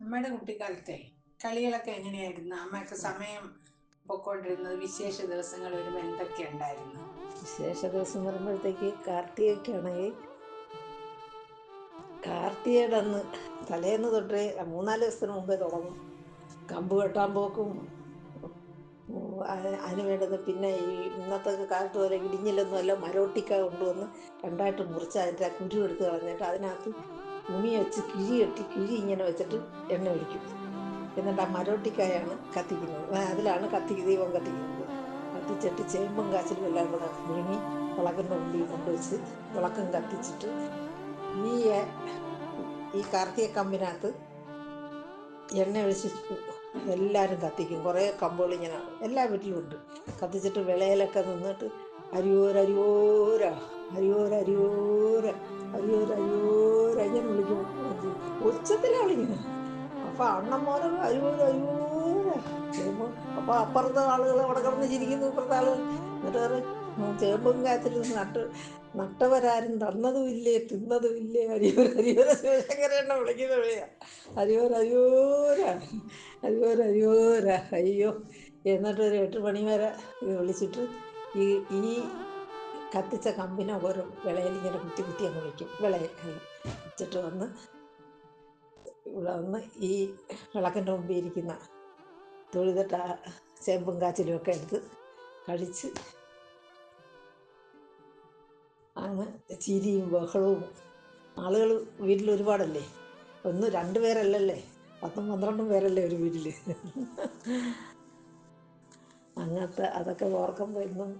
അമ്മയുടെ കുട്ടിക്കാലത്തെ കളികളൊക്കെ എങ്ങനെയായിരുന്നു? അമ്മയൊക്കെ സമയം പൊക്കോണ്ടിരുന്നത് വിശേഷ ദിവസങ്ങൾ വരുമ്പോൾ എന്തൊക്കെ ഉണ്ടായിരുന്നു? വിശേഷ ദിവസം വരുമ്പോഴത്തേക്ക് കാർത്തികയ്ക്ക് ആണെങ്കിൽ കാർത്തികയുടെ അന്ന് തലേന്ന് തൊട്ടേ മൂന്നാൽ ദിവസത്തിന് മുമ്പേ തുടങ്ങും. കമ്പ് കെട്ടാൻ പോക്കും. അതിന് വേണ്ടത് പിന്നെ ഈ ഇന്നത്തെ കാലത്ത് പോലെ ഇടിഞ്ഞില്ലെന്നും അല്ല മരോട്ടിക്ക കൊണ്ടുവന്ന് രണ്ടായിട്ട് മുറിച്ച് അതിന്റെ കുരു എടുത്ത് കളഞ്ഞിട്ട് അതിനകത്ത് തുണി വെച്ച് കിഴി കെട്ടി കിഴി ഇങ്ങനെ വെച്ചിട്ട് എണ്ണ ഒഴിക്കും. എന്നിട്ട് ആ മരോട്ടിക്കായാണ് കത്തിക്കുന്നത്. അതിലാണ് കത്തി ദൈവം കത്തിക്കുന്നത്. കത്തിച്ചിട്ട് ചേമ്പും കാച്ചിലും എല്ലാം കൂടെ വിഴുങ്ങി വിളക്കിന്റെ ഉള്ളിൽ കൊണ്ടുവച്ച് വിളക്കം കത്തിച്ചിട്ട് ഈ ഈ കാർത്തിക കമ്പിനകത്ത് എണ്ണ ഒഴിച്ച് എല്ലാവരും കത്തിക്കും. കുറേ കമ്പുകൾ ഇങ്ങനെ എല്ലാ വീട്ടിലും ഉണ്ട്. കത്തിച്ചിട്ട് വിളയിലൊക്കെ നിന്നിട്ട് അരിയോരരിയോര അരിയോരരിയോര അരിയോര ഇങ്ങനെ വിളിക്കും ഉച്ചത്തിലാണ് വിളിക്കുന്നത് അപ്പൊ അണ്ണന്മാരെ അയ്യോ അയ്യോ. ചെയ്യുമ്പോൾ അപ്പൊ അപ്പുറത്തെ ആളുകൾ അവിടെ കിടന്ന് ചിരിക്കുന്നു. ഇപ്പുറത്തെ ആളുകൾ എന്നിട്ട് പറയും, "ഉം, ചേമ്പും കാത്തിരുന്ന് നട്ട് നട്ടവരാരും തന്നതും ഇല്ലേ തിന്നതും ഇല്ലേ? അരിയോര അരിയോര ശിവശങ്കര എന്നെ വിളിക്കുന്ന വിളിയാ അരിയോര അരിയോര അരിയോര അരിയോര അയ്യോ. എന്നിട്ട് ഒരു എട്ട് മണി വരെ വിളിച്ചിട്ട് ഈ ഈ കത്തിച്ച കമ്പിനെ ഓരോ വിളയിൽ ഇങ്ങനെ കുത്തി കുത്തി അങ്ങ് വയ്ക്കും വിളയിൽ. വെച്ചിട്ട് വന്ന് ഇവിടെ വന്ന് ഈ വിളക്കിന്റെ മുമ്പിൽ ഇരിക്കുന്ന തൊഴുതിട്ട ചേമ്പും കാച്ചിലും ഒക്കെ എടുത്ത് കഴിച്ച് അങ്ങ് ചിരിയും ബഹളവും. ആളുകൾ വീട്ടിൽ ഒരുപാടല്ലേ? ഒന്ന് രണ്ട് പേരല്ലല്ലേ? പത്തും പന്ത്രണ്ടും പേരല്ലേ ഒരു വീട്ടിൽ അങ്ങനത്തെ അതൊക്കെ ഓർക്കുമ്പോൾ ഇന്നും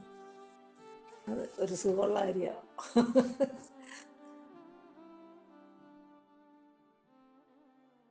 അത് ഒരു സുഖമുള്ള കാര്യമാണ്